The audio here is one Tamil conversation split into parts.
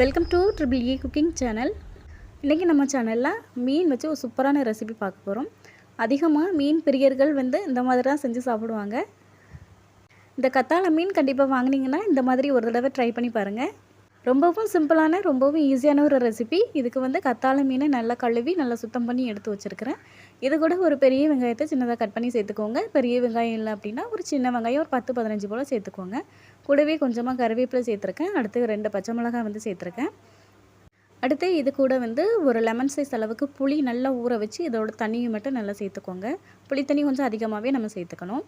Welcome to triple E cooking channel இன்றைக்கி நம்ம சேனலில் மீன் வச்சு ஒரு சூப்பரான ரெசிபி பார்க்க போகிறோம் அதிகமாக மீன் பிரியர்கள் வந்து இந்த மாதிரி தான் செஞ்சு சாப்பிடுவாங்க. இந்த கத்தாழை மீன் கண்டிப்பாக வாங்கினீங்கன்னா இந்த மாதிரி ஒரு தடவை ட்ரை பண்ணி பாருங்கள் ரொம்பவும் சிம்பிளான ரொம்பவும் ஈஸியான ஒரு ரெசிபி. இதுக்கு வந்து கத்தாழை மீனை நல்லா கழுவி நல்லா சுத்தம் பண்ணி எடுத்து வச்சுருக்கிறேன். இது கூட ஒரு பெரிய வெங்காயத்தை சின்னதாக கட் பண்ணி சேர்த்துக்கோங்க. பெரிய வெங்காயம் இல்லை அப்படின்னா ஒரு சின்ன வெங்காயம் ஒரு பத்து பதினஞ்சு போல் சேர்த்துக்கோங்க. கூடவே கொஞ்சமாக கருவேப்பிலை சேர்த்துருக்கேன். அடுத்து ரெண்டு பச்சை மிளகாய் வந்து சேர்த்துருக்கேன். அடுத்து இது கூட வந்து ஒரு லெமன் சைஸ் அளவுக்கு புளி நல்லா ஊற வச்சு இதோட தண்ணியை மட்டும் நல்லா சேர்த்துக்கோங்க. புளி தண்ணி கொஞ்சம் அதிகமாகவே நம்ம சேர்த்துக்கணும்.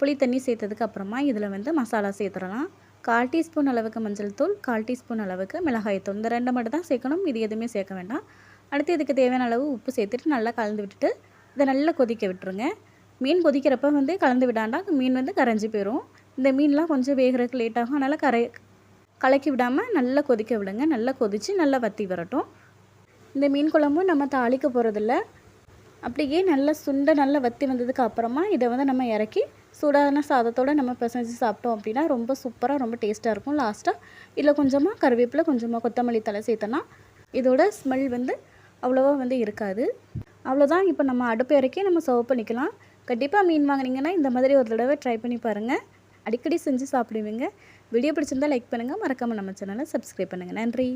புளி தண்ணி சேர்த்ததுக்கு அப்புறமா இதில் வந்து மசாலா சேர்த்துடலாம். கால் டீஸ்பூன் அளவுக்கு மஞ்சள் தூள் கால் டீஸ்பூன் அளவுக்கு மிளகாய் தூள். இந்த ரெண்டு மட்டும் தான் சேர்க்கணும். இது எதுவுமே சேர்க்க வேண்டாம். அடுத்து இதுக்கு தேவையான அளவு உப்பு சேர்த்துட்டு நல்லா கலந்து விட்டுட்டு இதை நல்லா கொதிக்க விட்டுருங்க. மீன் கொதிக்கிறப்ப வந்து கலந்து விடாண்டா மீன் வந்து கரைஞ்சி போயிடும் இந்த மீன்லாம் கொஞ்சம் வேகிறதுக்கு லேட் ஆகும். அதனால் கரை கலக்கி விடாமல் நல்லா கொதிக்க விடுங்க. நல்லா கொதித்து நல்லா வற்றி வரட்டும். இந்த மீன் குழம்பும் நம்ம தாளிக்க போகிறதில்ல அப்படியே நல்லா சுண்டை நல்லா வற்றி வந்ததுக்கு அப்புறமா இதை வந்து நம்ம இறக்கி சூடான சாதத்தோடு நம்ம பிசைஞ்சு சாப்பிட்டோம் அப்படின்னா ரொம்ப சூப்பராக ரொம்ப டேஸ்ட்டாக இருக்கும். லாஸ்ட்டாக இதில் கொஞ்சமாக கருவேப்பிலை கொஞ்சமாக கொத்தமல்லி தலை சேர்த்தோன்னா இதோட ஸ்மெல் வந்து அவ்வளோவா வந்து இருக்காது. அவ்வளோதான் இப்போ நம்ம அடுப்பு இறக்கி நம்ம சர்வ் பண்ணிக்கலாம். கண்டிப்பாக மீன் வாங்கினீங்கன்னா இந்த மாதிரி ஒரு தடவை ட்ரை பண்ணி பாருங்கள் அடிக்கடி செஞ்சு சாப்பிடுவீங்க. வீடியோ பிடிச்சிருந்தால் லைக் பண்ணுங்கள் மறக்காமல் நம்ம சேனலை சப்ஸ்கிரைப் பண்ணுங்கள் நன்றி.